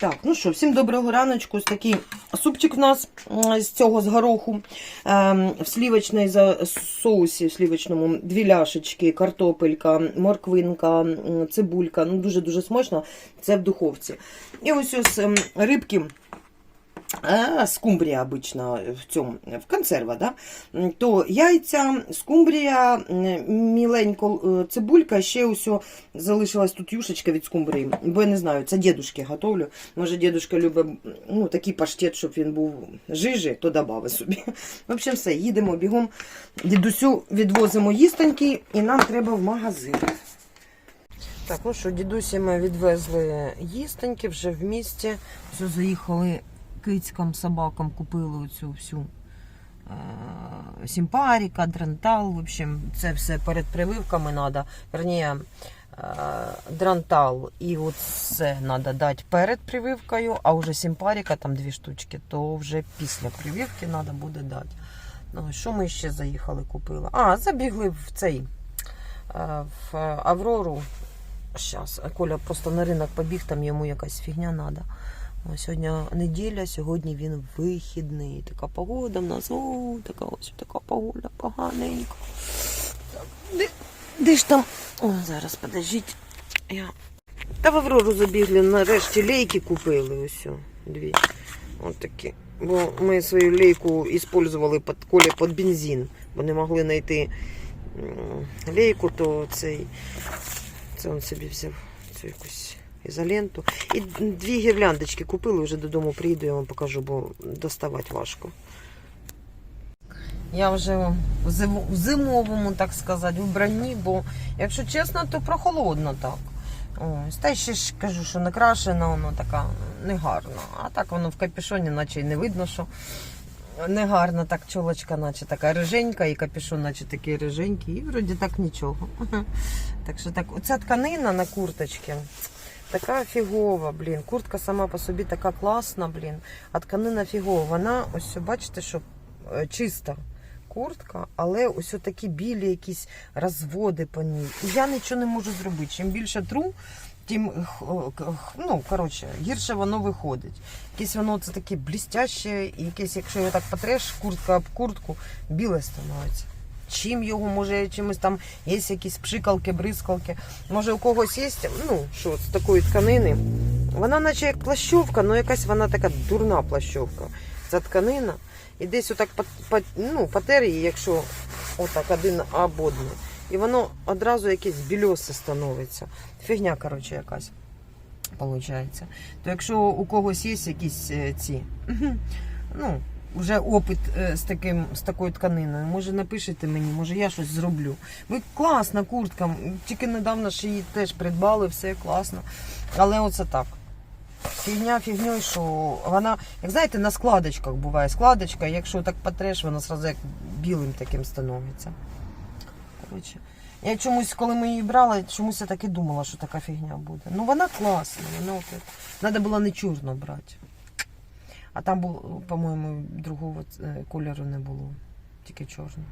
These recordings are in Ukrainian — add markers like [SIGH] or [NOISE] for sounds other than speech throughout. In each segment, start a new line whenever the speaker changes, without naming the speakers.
Так, ну що, всім доброго раночку. Ось такий супчик в нас з цього з гороху. Ем, в слівочній соусі, в слівочному дві ляшечки, картопелька, морквинка, цибулька. Ну, дуже-дуже смачно. Це в духовці. І ось ось ем, рибки. Скумбрія обично в цьому в консерва, да? То яйця, скумбрія, міленько е, цибулька, ще усьо залишилась тут юшечка від скумбрії. Бо я не знаю, це дідушки готовлю. Може, дідушка любить ну, такий паштет, щоб він був жижі, то добави собі. В общем, все, їдемо бігом. Дідусю відвозимо їстоньки, і нам треба в магазин. Так, ну що, дідусі ми відвезли їстоньки вже в місті. Все, заїхали кицькам, собакам, купили оцю всю е, сімпаріка, дрантал. В общем, це все перед прививками треба. Верніше, е, дрантал і це треба дати перед прививкою, а вже сімпаріка, там дві штучки, то вже після прививки треба буде дати. Ну, що ми ще заїхали, купили? А, забігли в цей е, в Аврору. Щас, Коля просто на ринок побіг, там йому якась фігня треба. Сьогодні неділя, сьогодні він вихідний. Така погода в нас, о, така ось така погода поганенька. Де, де ж там? О, зараз подождіть. Я... Та в Аврору забігли, нарешті лейки купили ось дві. От такі. Бо ми свою лейку використовували під Колі під бензин, бо не могли знайти лейку, то цей. Це він собі взяв цю якусь ізоленту. І дві гірляндочки купили, вже додому приїду, я вам покажу, бо доставати важко. Я вже в зимовому, так сказати, вбранні, бо, якщо чесно, то прохолодно так. Ось, та ще ж кажу, що накрашена, воно така негарно. А так воно в капюшоні, наче й не видно, що негарно, так чолочка, наче така риженька, і капюшон, наче такий риженький, і вроді так нічого. [LAUGHS] Так що так, оця тканина на курточці. Така фігова, блін. Куртка сама по собі така класна, блін. А тканина фігова. Вона, ось бачите, що е, чиста куртка, але ось такі білі якісь розводи по ній. І я нічого не можу зробити. Чим більше тру, тим ну, коротше, гірше воно виходить. Якесь воно це таке блістяще, і якесь, якщо його так потреш, куртка об куртку, біле становиться. Чим його, може, чимось там є якісь пшикалки, бризкалки. Може, у когось є, ну, що, з такої тканини. Вона наче як плащовка, але якась вона така дурна плащовка. Ця тканина. І десь отак ну, потер її, якщо отак один об одне. І воно одразу якесь більосе становиться. Фігня, коротше, якась. Получається. То якщо у когось є якісь е, ці, [LAUGHS] ну, вже опит е, з, таким, з такою тканиною, може напишете мені, може я щось зроблю. Ви класна куртка, тільки недавно ж її теж придбали, все класно. Але оце так. Фігня фігньою, що вона, як знаєте, на складочках буває складочка, якщо так потреш, вона зразу як білим таким становиться. Коротше. Я чомусь, коли ми її брали, чомусь я так і думала, що така фігня буде. Ну вона класна, вона от, треба було не чорно брати. А там по-моєму, другого е, кольору не було, тільки чорний.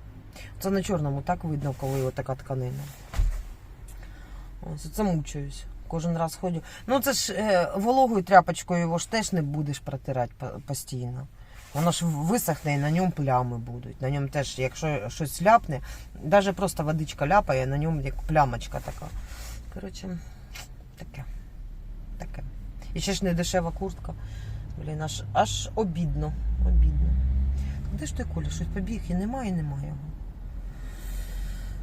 Це на чорному так видно, коли от така тканина. Ось це мучаюсь. Кожен раз ходю. Ну це ж е, вологою тряпочкою його ж теж не будеш протирати постійно. Воно ж висохне і на ньому плями будуть. На ньому теж, якщо щось ляпне, навіть просто водичка ляпає, на ньому як плямочка така. Коротше, таке. Таке. І ще ж не дешева куртка. Блін, аж, аж обідно. Обідно. Де ж той Коля? Щось побіг і немає, і немає його.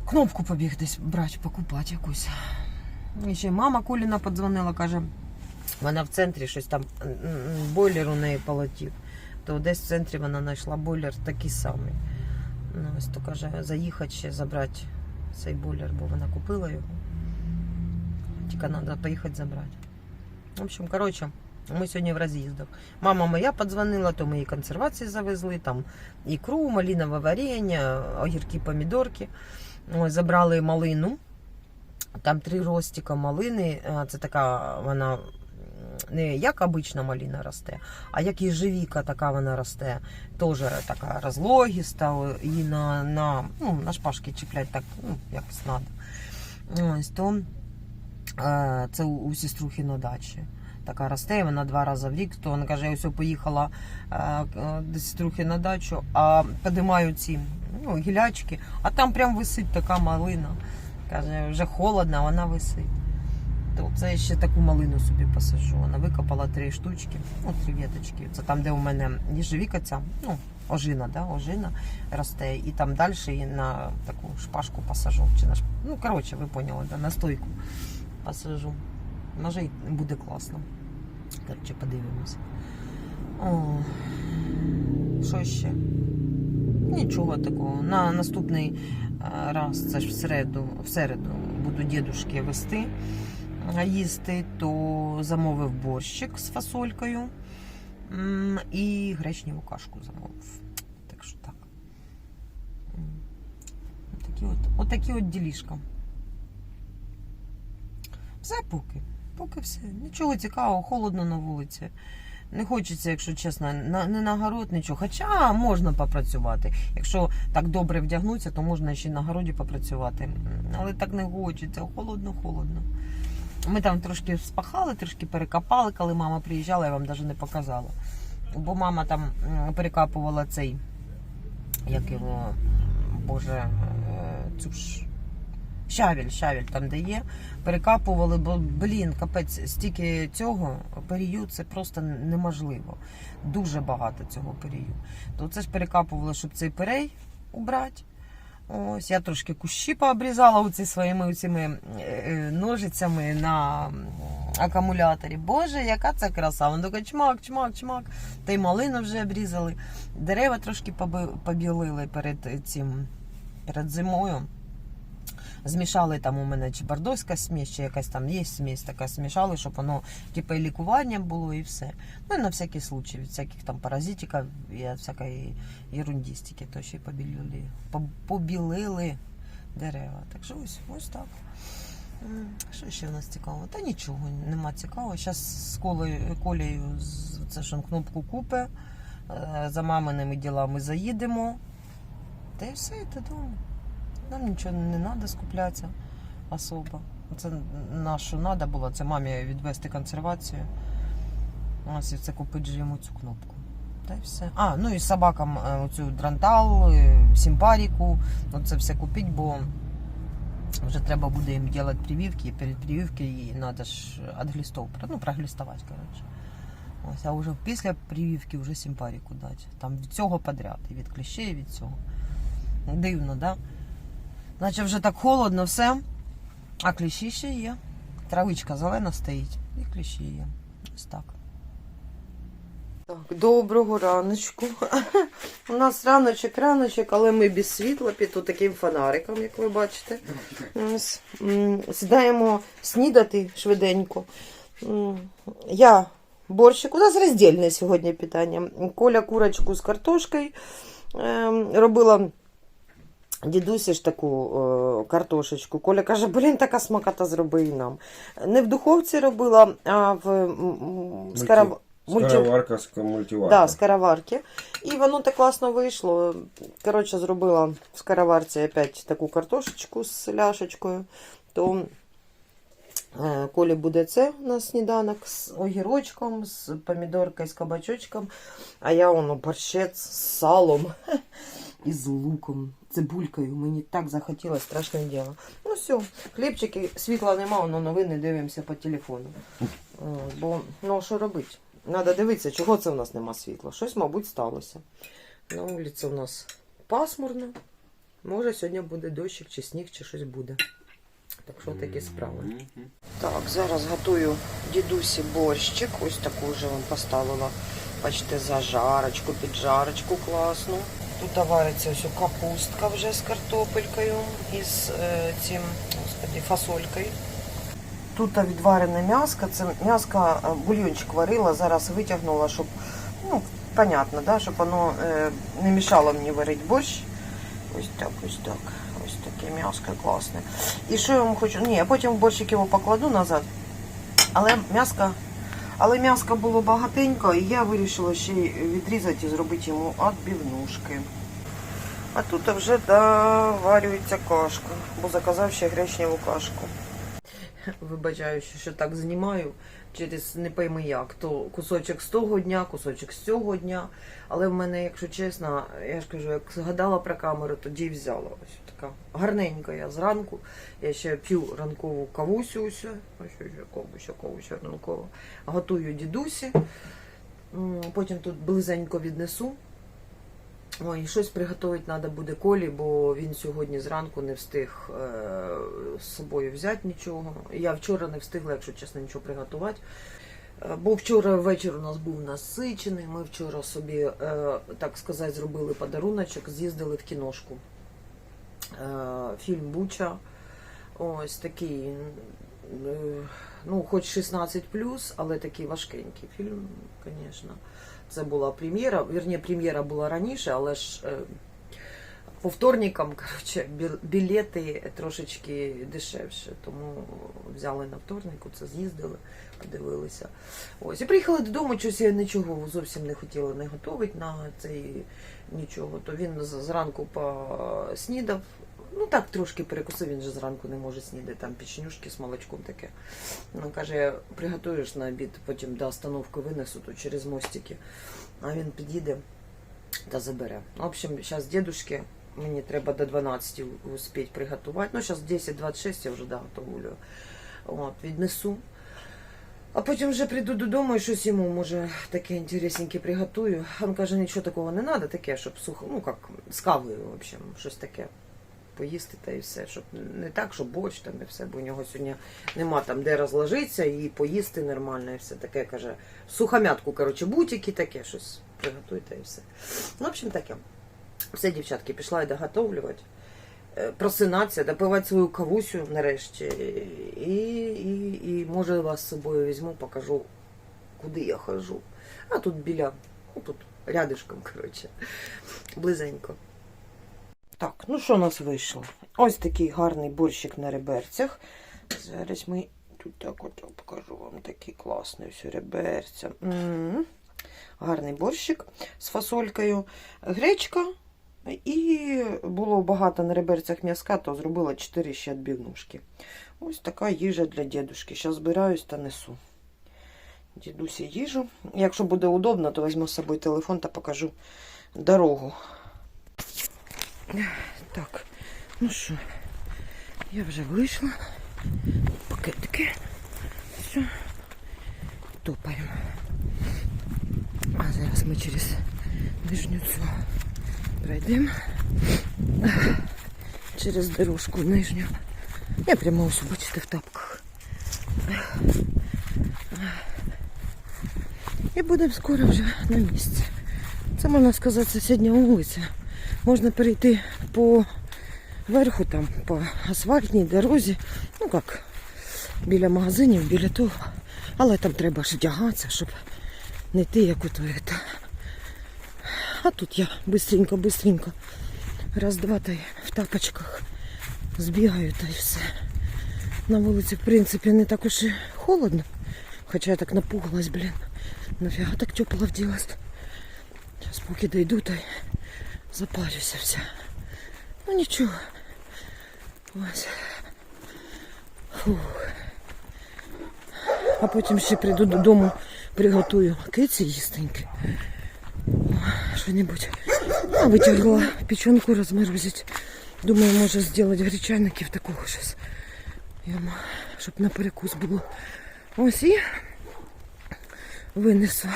Кнопку побіг десь брати, покупати якусь. І ще мама Коліна подзвонила, каже, вона в центрі щось там бойлер у неї полетів. То десь в центрі вона знайшла бойлер такий самий. Ну, ось то каже, заїхати ще забрати цей бойлер, бо вона купила його. Тільки треба поїхати забрати. В общем, коротше, ми сьогодні в роз'їздах. Мама моя подзвонила, то ми їй консервації завезли, там ікру, малинове варення, огірки, помідорки. Ось, забрали малину. Там три ростика малини. Це така вона не як обична малина росте, а як їжевіка така вона росте. Теж така розлогіста, і на, на, ну, на шпажки чіплять так, ну, якось треба. Ось то це у, у сеструхи на дачі. Така росте, вона два рази в рік, то вона каже, я ось поїхала е, е, десь трохи на дачу, а підіймаю ці ну, гілячки, а там прям висить така малина. Каже, вже холодно, а вона висить. То це я ще таку малину собі посажу. Вона викопала три штучки, ну, три віточки. Це там, де у мене їжевіка ця, ну, ожина, да, ожина росте. І там далі її на таку шпажку посажу. Чи на шп- Ну, коротше, ви поняли, да, на стойку посажу. Може, і буде класно. Коротше, подивимось. О, що ще? Нічого такого. На наступний е, раз, це ж в середу, в середу буду дідушки вести їсти, то замовив борщик з фасолькою і гречневу кашку замовив. Так що так. М. Такі от, отакі от ділішка. Все поки. Поки все. Нічого цікавого, холодно на вулиці. Не хочеться, якщо чесно, на, не на город, нічого. Хоча можна попрацювати. Якщо так добре вдягнутися, то можна ще на городі попрацювати. Але так не хочеться, холодно-холодно. Ми там трошки спахали, трошки перекопали, коли мама приїжджала, я вам навіть не показала. Бо мама там перекапувала цей, як його, боже, е, цю ж. Щавель, щавель там де є, перекапували, бо блін, капець, стільки цього перію це просто неможливо. Дуже багато цього перію. То це ж перекапували, щоб цей перей убрати. Ось я трошки кущі пообрізала оці своїми цими ножицями на акумуляторі. Боже, яка це краса! Воно таке чмак, чмак, чмак. Та й малину вже обрізали. Дерева трошки побілили перед цим перед зимою. Змішали там у мене чи бордоська смесь, чи якась там є смесь така, змішали, щоб воно типу і лікування було і все. Ну і на всякий случай, від всяких там паразитиків і всякої ерундістики, то ще й побілили, побілили дерева. Так що ось, ось так. Що ще в нас цікавого? Та нічого нема цікавого. Зараз з колею, колею це ж кнопку купе. е, За маминими ділами заїдемо. Та й все, і додому. Нам нічого не треба скуплятися особо. Це на що треба було, це мамі відвести консервацію. Ось і це купити йому цю кнопку. Та й все. А, ну і собакам е, оцю дрантал, е, симпаріку. Оце все купити, бо вже треба буде їм робити прививки, і перед прививкою їй треба ж від глістов, ну, проглістувати, коротше. Ось, а вже після прививки вже симпаріку дати. Там від цього подряд, і від кліщей, і від цього. Дивно, да? Наче вже так холодно, все. А кліщі ще є. Травичка зелена стоїть. І кліщі є. Ось так. Так, доброго раночку. [LAUGHS] У нас раночок, раночок, але ми без світла під таким фонариком, як ви бачите. Сідаємо снідати швиденько. Я борщик. У нас роздільне сьогодні питання. Коля курочку з картошкою ем, робила. Дідусі ж таку е, картошечку. Коля каже, блін, така смакота зроби і нам. Не в духовці робила, а в скарав... мульти-
з.
Да, скороварки. І воно так класно вийшло. Коротше, зробила в скороварці опять таку картошечку з ляшечкою. То е, Колі буде це на сніданок з огірочком, з помідоркою, з кабачочком. А я воно борщець з салом і з луком, цибулькою. Мені так захотілося, страшне діло. Ну все, хлібчики, світла нема, воно новини дивимося по телефону. Бо, ну, що робити? Треба дивитися, чого це в нас нема світла. Щось, мабуть, сталося. На вулиці у нас пасмурно. Може, сьогодні буде дощик, чи сніг, чи щось буде. Так що такі справи. Так, зараз готую дідусі борщик. Ось таку вже вам поставила. Бачите, зажарочку, піджарочку класну. Тут вариться ось капустка вже з картопелькою і з е, цим, господи, фасолькою. Тут відварене м'яско. Це м'яско е, бульйончик варила, зараз витягнула, щоб, ну, понятно, да, щоб воно е, не мішало мені варити борщ. Ось так, ось так. Ось таке м'яско класне. І що я вам хочу? Ні, я потім борщик його покладу назад. Але м'яско, але м'яска було багатенько, і я вирішила ще відрізати і зробити йому відбивнушки. А тут вже доварюється кашка, бо заказав ще гречневу кашку. [LAUGHS] Вибачаю, що, так знімаю через не пойми як. То кусочок з того дня, кусочок з цього дня. Але в мене, якщо чесно, я ж кажу, як згадала про камеру, тоді взяла. Ось така гарненька я зранку. Я ще п'ю ранкову кавусю. Ось, ось кавуся ранкова. Готую дідусі. Потім тут близенько віднесу. Ой, щось приготувати треба буде колі, бо він сьогодні зранку не встиг е, з собою взяти нічого. Я вчора не встигла, якщо чесно, нічого приготувати. Е, Бо вчора вечір у нас був насичений. Ми вчора собі, е, так сказати, зробили подаруночок, з'їздили в кіношку. Фільм Буча. Ось такий, ну, хоч 16 але такий важкенький фільм, звісно. Це була прем'єра. Вірні, прем'єра була раніше, але ж е, по вторникам коротше, білети трошечки дешевше. Тому взяли на вторнику, це з'їздили, подивилися. Ось. І приїхали додому, щось я нічого зовсім не хотіла не готувати на цей нічого. То він зранку поснідав. Ну так трошки перекусив, він же зранку не може снідати, там печенюшки з молочком таке. Ну, каже, приготуєш на обід, потім до остановки винесу то через мостики. А він підійде та забере. В общем, зараз дедушки, мені треба до 12 успіть приготувати. Ну, зараз 10-26 я вже да, готовлю. От, віднесу. А потім вже прийду додому і щось йому, може, таке інтересненьке приготую. Він каже, нічого такого не треба, таке, щоб сухо, ну як з кавою, в общем, щось таке. Поїсти та і все, щоб не так, щоб борщ там і все, бо у нього сьогодні нема там де розложитися і поїсти нормально, і все таке каже. Сухомятку, коротше, бутики, таке щось приготуйте і все. Ну, в общем, таке. Все, дівчатки, пішла я доготовлювати. Е, Просинатися, допивати свою кавусю нарешті. І, і, і може вас з собою візьму, покажу, куди я хожу. А тут біля, ну тут рядишком, коротше, близенько. Так, ну що у нас вийшло? Ось такий гарний борщик на реберцях. Зараз ми тут так от покажу вам такий класний все реберця. Гарний борщик з фасолькою. Гречка. І було багато на реберцях м'язка, то зробила 4 ще відбивнушки. Ось така їжа для дідушки. Зараз збираюсь та несу. Дідусі їжу. Якщо буде удобно, то візьму з собою телефон та покажу дорогу. Так, ну що, я вже вийшла. Пакетики. Все. Топаємо. А зараз ми через нижню цю пройдемо. Через дорожку нижню. Я прямо ось бачите в тапках. І будемо скоро вже на місці. Це можна сказати сусідня вулиця. Можна перейти по верху, там, по асфальтній дорозі. Ну як, біля магазинів, біля того. Але там треба ж вдягатися, щоб не йти, як ото. це. А тут я бистренько, бистренько. Раз, два та й в тапочках збігаю та й все. На вулиці, в принципі, не так уж і холодно. Хоча я так напугалась, блін. Нафіга так тепло вділась. Зараз поки дойду, та запарюся вся. Ну нічого. Ось. Фух. А потім ще прийду додому, приготую киці їстеньки. Що-небудь. А витягла печенку розморозить. Думаю, може зробити гречаників такого щось. Щоб на перекус було. Ось і винесла.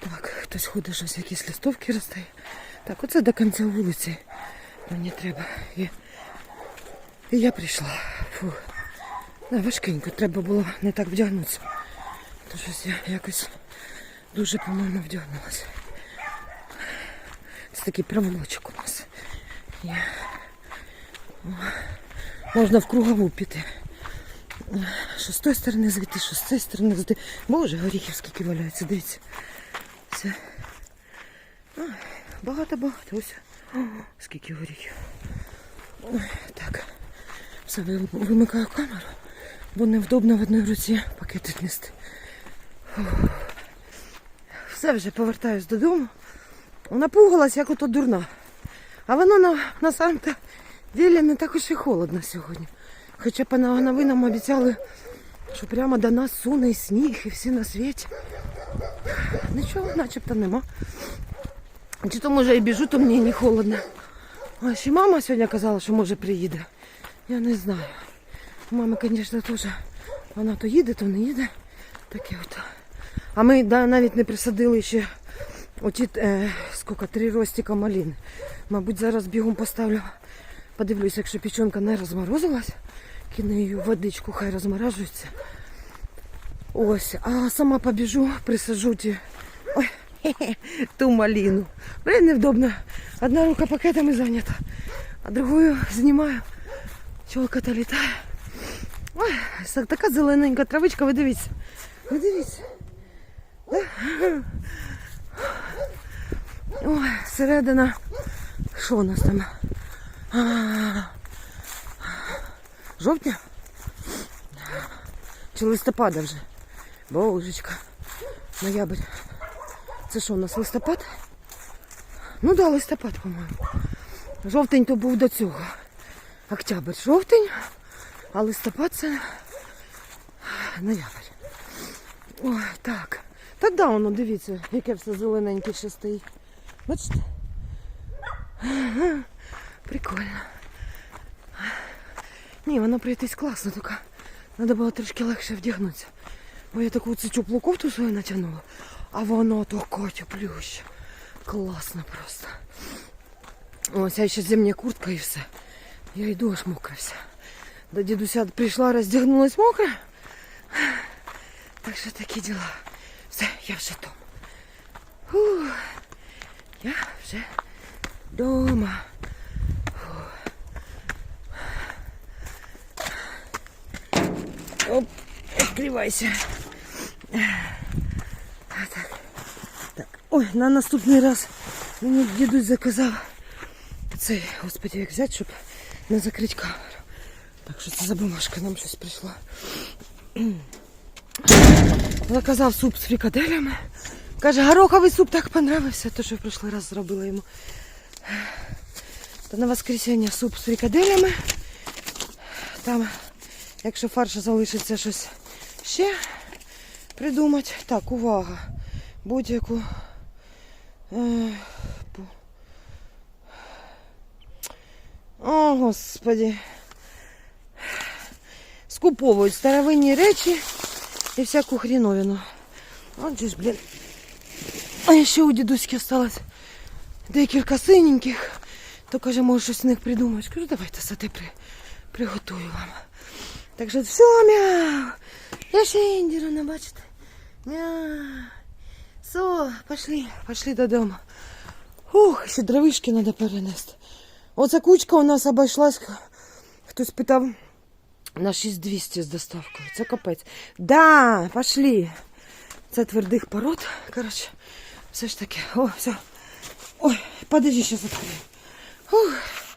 Так, хтось ходить, щось якісь листовки роздає. Так, оце до кінця вулиці. Мені треба. І, і я прийшла. Фу. Важкенько, треба було не так вдягнутися. То щось я якось дуже, по-моєму, вдягнулася. Це такий проволочок у нас. Є. Можна в кругову піти. Що з тої сторони зайти, що з цієї сторони зайти. Боже, горіхів скільки валяється, дивіться. Все. Багато-багато. Ось. Скільки горіхів. Так. Все, ви- вимикаю камеру, бо невдобно в одній руці пакети нести. Все вже повертаюсь додому. Напугалась, як ото дурна. А воно на, на самом ділі не так уж і холодно сьогодні. Хоча по новинам обіцяли, що прямо до нас суне і сніг, і всі на світі. Нічого начебто нема. Чи то може і біжу, то мені не холодно. А ще мама сьогодні казала, що може приїде. Я не знаю. У мами, звісно, теж. Вона то їде, то не їде. Таке от. А ми да, навіть не присадили ще оті, е, скільки, три ростика малин. Мабуть, зараз бігом поставлю. Подивлюсь, якщо печенка не розморозилась, кину її в водичку, хай розморажується. Ось, а сама побіжу, присажу ті. Ой, [LAUGHS] ту малину. Блін, невдобно. Одна рука пакетами зайнята, а другою знімаю. Чолка-то літає. Ой, така зелененька травичка, ви дивіться. Ви дивіться. Ой, середина. Що у нас там? Жовтня? Чи листопада вже? Божечка. Ноябрь. Це що у нас листопад? Ну да, листопад, по-моєму. Жовтень то був до цього. Октябрь, жовтень, а листопад це ноябрь. Ой, так. Та да, воно, дивіться, яке все зелененьке ще стоїть. Бачите? Прикольно. Ні, воно пройтись класно, тільки треба було трошки легше вдягнутися. Бо я таку цю теплу кофту свою натягнула, а воно таке теплюще. Класно просто. Ось, а ще зимня куртка і все. Я йду аж мокра вся. До дідуся прийшла, роздягнулась мокра. Так що такі діла. Все, я вже вдома. Фух, я вже вдома. Оп, відкривайся. Так. так. Ой, на наступний раз мені дідусь заказав цей, господи, як взяти, щоб не закрити камеру. Так що це за бумажка, нам щось прийшла. [CLEARS THROAT] Заказав суп з фрикаделями. Каже, гороховий суп так понравився, то що в прошлий раз зробила йому. Та на воскресенье суп з фрикаделями. Там, якщо фарша залишиться щось ще придумати. Так, увага. Будь-яку. е, О, господи. Скуповують старовинні речі і всяку хріновину. От же ж, блін. А ще у дідуськи осталось декілька синеньких. То каже, може щось з них придумаєш. Кажу, давайте сати при, приготую вам. Так що все, мяу. Я ще індіра, бачите. Мяу. Все, пошли, пошли додому. Ух, ще дровишки треба перенести. Оця кучка у нас обійшлась. Хтось питав на 6200 з доставкою. Це капець. Да, пошли. Це твердих пород. Коротше, все ж таки. О, все. Ой, подожди, сейчас открою. Ух.